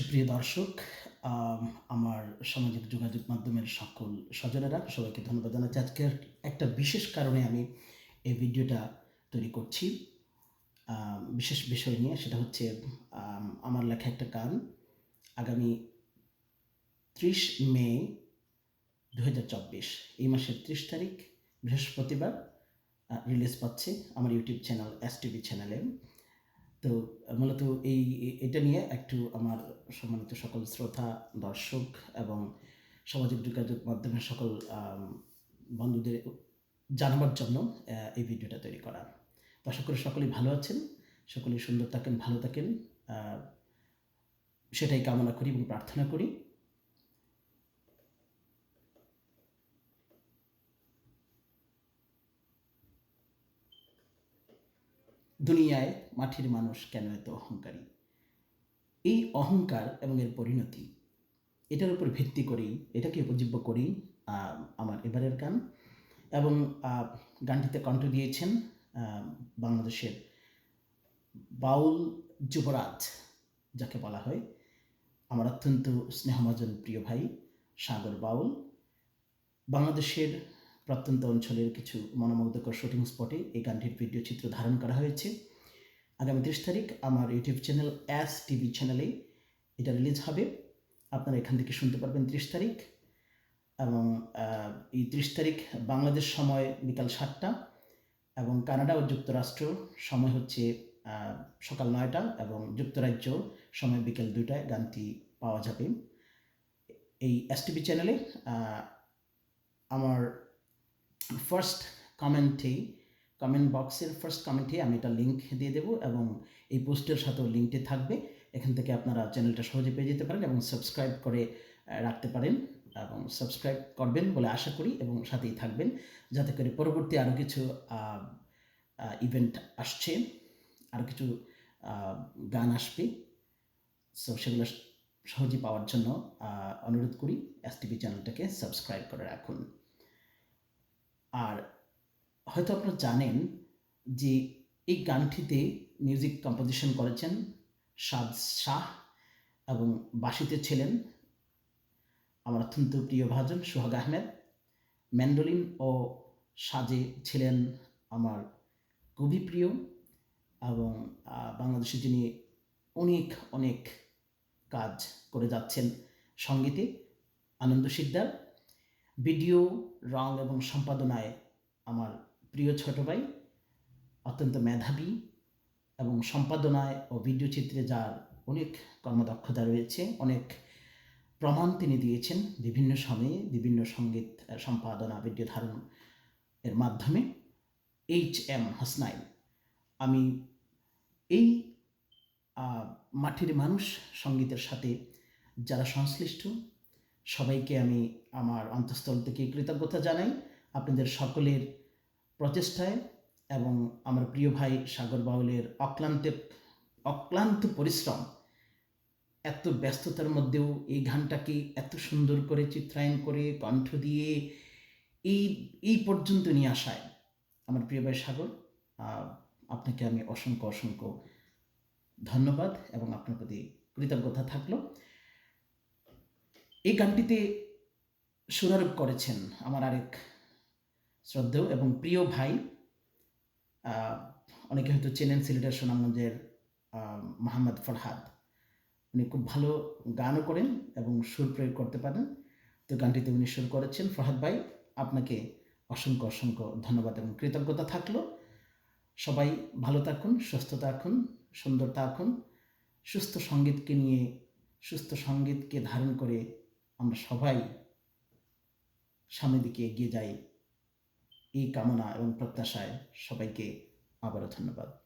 সুপ্রিয় দর্শক আমার সামাজিক যোগাযোগ মাধ্যমের সকল স্বজনেরা, সবাইকে ধন্যবাদ জানাচ্ছি। আজকের একটা বিশেষ কারণে আমি এই ভিডিওটা তৈরি করছি। বিশেষ বিষয় নিয়ে সেটা হচ্ছে আমার লেখা একটা গান। আগামী ত্রিশ মে দু হাজার চব্বিশ, এই মাসের ত্রিশ তারিখ, বৃহস্পতিবার রিলিজ পাচ্ছে আমার ইউটিউব চ্যানেল এস টিভি চ্যানেলে। তো মূলত এই, এটা নিয়ে একটু আমার সম্মানিত সকল শ্রোতা, দর্শক এবং সামাজিক যোগাযোগ মাধ্যমে সকল বন্ধুদের জানাবার জন্য এই ভিডিওটা তৈরি করা। তো আশা করি সকলেই ভালো আছেন, সকলেই সুন্দর থাকেন, ভালো থাকেন সেটাই কামনা করি এবং প্রার্থনা করি। দুনিয়ায় মাটির মানুষ কেন এত অহংকারী? এই অহংকার এবং এর পরিণতি এটার উপর ভিত্তি করেই এটাকে উপজীব্য আহ, আমার এবারের গান। এবং গানটিতে কণ্ঠ দিয়েছেন বাংলাদেশের বাউল যুবরাজ যাকে বলা হয়। আমার অত্যন্ত স্নেহমজন প্রিয় ভাই সাগর বাউল। বাংলাদেশের প্রত্যন্ত অঞ্চলের কিছু মনোমুগ্ধকর শুটিং স্পটে এই গানটির ভিডিও চিত্র ধারণ করা হয়েছে। আগামী ত্রিশ তারিখ আমার ইউটিউব চ্যানেল অ্যাস টিভি চ্যানেলে এটা রিলিজ হবে। আপনারা এখান থেকে শুনতে পারবেন ত্রিশ তারিখ এবং এই ত্রিশ তারিখ বাংলাদেশ সময় বিকাল সাতটা এবং কানাডা ও যুক্তরাষ্ট্র সময় হচ্ছে সকাল নয়টা এবং যুক্তরাজ্য সময় বিকেল দুইটায় গানটি পাওয়া যাবে। এই এস টিভি চ্যানেলে আমার ফার্স্ট কমেন্টেই কমেন্ট বক্সের ফার্স্ট কমেন্টে আমি এটা লিঙ্ক দিয়ে দেবো এবং এই পোস্টের সাথেও লিঙ্কটি থাকবে। এখান থেকে আপনারা চ্যানেলটা সহজে পেয়ে যেতে পারেন এবং সাবস্ক্রাইব করে রাখতে পারেন এবং সাবস্ক্রাইব করবেন বলে আশা করি এবং সাথেই থাকবেন যাতে করে পরবর্তী আরও কিছু ইভেন্ট আসছে আরও কিছু গান আসবে। সো সেগুলো সহজে পাওয়ার জন্য অনুরোধ করি এস টিভি চ্যানেলটাকে সাবস্ক্রাইব করে রাখুন। আর হয়তো আপনারা জানেন যে এই গানটিতে মিউজিক কম্পোজিশন করেছেন সাদ শাহ এবং বাসিতে ছিলেন আমার অত্যন্ত প্রিয় ভাজন সোহাগ আহমেদ। ম্যান্ডোলিন ও সাজে ছিলেন আমার খুবই প্রিয় এবং বাংলাদেশে যিনি অনেক অনেক কাজ করে যাচ্ছেন সঙ্গীতে, আনন্দ শিকদার ভিডিও, রং এবং সম্পাদনায় আমার প্রিয় ছোট ভাই, অত্যন্ত মেধাবী এবং সম্পাদনায় ও ভিডিও চিত্রে যার অনেক কর্মদক্ষতা রয়েছে, অনেক প্রমাণ তিনি দিয়েছেন বিভিন্ন সময়ে, বিভিন্ন সংগীত সম্পাদনা, ভিডিও ধারণ এর মাধ্যমে। এইচ এম হাসনাইন, আমি এই মাটির মানুষ সঙ্গীতের সাথে যারা সংশ্লিষ্ট সবাইকে আমি আমার অন্তঃস্থল থেকে কৃতজ্ঞতা জানাই আপনাদের সকলের প্রচেষ্টায় এবং আমার প্রিয় ভাই সাগর বাউলের অক্লান্ত অক্লান্ত পরিশ্রম, এত ব্যস্ততার মধ্যেও এই গানটাকে এত সুন্দর করে চিত্রায়ন করে কণ্ঠ দিয়ে এই এই পর্যন্ত নিয়ে আসায়। আমার প্রিয় ভাই সাগর আপনাকে আমি অসংখ্য অসংখ্য ধন্যবাদ এবং আপনার প্রতি কৃতজ্ঞতা থাকল। এই গানটিতে সুরারোপ করেছেন আমার আরেক শ্রদ্ধেয় এবং প্রিয় ভাই অনেকে হয়তো চেনেন সিলেটের সুনামগঞ্জের মোহাম্মদ ফরহাদ। উনি খুব ভালো গানও করেন এবং সুর প্রয়োগ করতে পারেন। তো গানটিতে উনি সুর করেছেন। ফরহাদ ভাই, আপনাকে অসংখ্য অসংখ্য ধন্যবাদ এবং কৃতজ্ঞতা থাকল। সবাই ভালো থাকুন, সুস্থ থাকুন, সুন্দর থাকুন, সুস্থ সঙ্গীতকে নিয়ে, সুস্থ সঙ্গীতকে ধারণ করে আমরা সবাই সামনের দিকে এগিয়ে যাই এই কামনা এবং প্রত্যাশায় সবাইকে আবারও ধন্যবাদ।